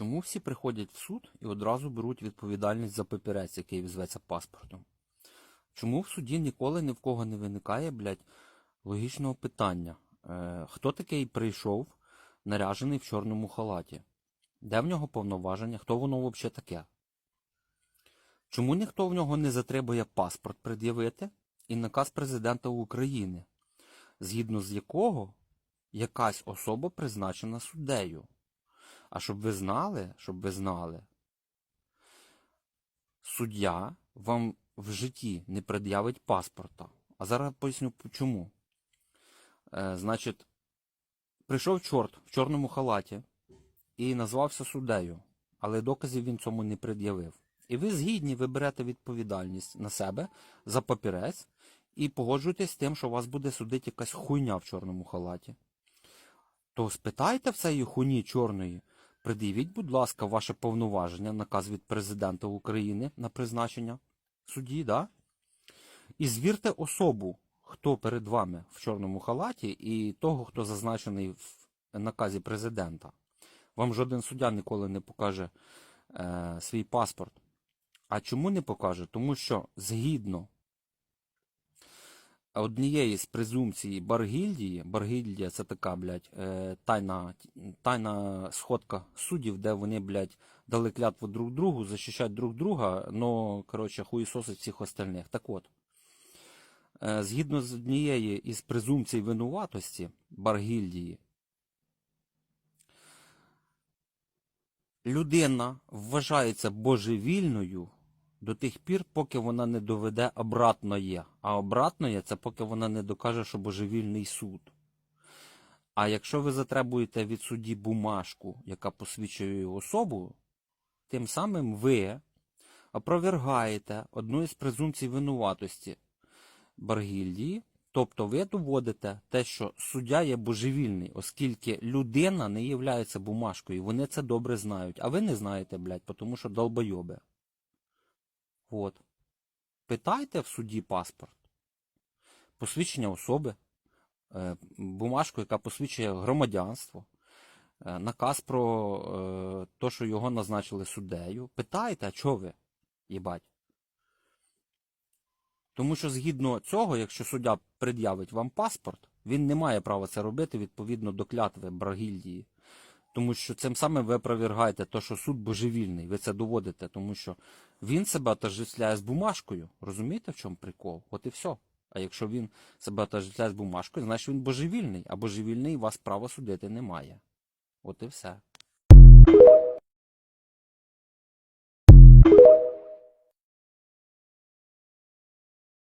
Чому всі приходять в суд і одразу беруть відповідальність за папірець, який зветься паспортом? Чому в суді ніколи ні в кого не виникає, блядь, логічного питання? Е, хто такий прийшов, наряжений в чорному халаті? Де в нього повноваження? Хто воно взагалі таке? Чому ніхто в нього не затребує паспорт пред'явити і наказ президента України, згідно з якого якась особа призначена суддею? А щоб ви знали, щоб ви знали, суддя вам в житті не пред'явить паспорта. А зараз поясню чому. Е, значить, прийшов чорт в чорному халаті і назвався суддею, але доказів він цьому не пред'явив. І ви згідні, ви берете відповідальність на себе за папірець і погоджуєтесь з тим, що вас буде судити якась хуйня в чорному халаті. То спитайте в цієї хуйні чорної, пред'явіть, будь ласка, ваше повноваження, наказ від президента України на призначення судді, да? І звірте особу, хто перед вами в чорному халаті, і того, хто зазначений в наказі президента. Вам жоден суддя ніколи не покаже е, свій паспорт. А чому не покаже? Тому що згідно однієї з презумпцій Баргільдії, Баргільдія це така, блядь, е, тайна, тайна сходка суддів, де вони, блядь, дали клятву друг другу, захищають друг друга, но, коротше, хуїсосить всіх остальних. Так от, е, згідно з однієї із презумпцій винуватості Баргільдії, людина вважається божевільною до тих пір, поки вона не доведе обратноє. А обратноє це поки вона не докаже, що божевільний суд. А якщо ви затребуєте від судді бумажку, яка посвідчує особу, тим самим ви опровергаєте одну із презумпцій винуватості Баргільдії, тобто ви доводите те, що суддя є божевільний, оскільки людина не є бумажкою, вони це добре знають, а ви не знаєте, блядь, тому що долбойоби. От. Питайте в суді паспорт, посвідчення особи, е, бумажку, яка посвідчує громадянство, е, наказ про те, що його назначили суддею. Питайте, а чого ви, їбать? Тому що згідно цього, якщо суддя пред'явить вам паспорт, він не має права це робити відповідно до клятви Брагільдії. Тому що цим самим ви опровергаєте те, що суд божевільний, ви це доводите, тому що він себе отождествляє з бумажкою. Розумієте, в чому прикол? От і все. А якщо він себе отождествляє з бумажкою, значить він божевільний, а божевільний вас права судити немає. От і все.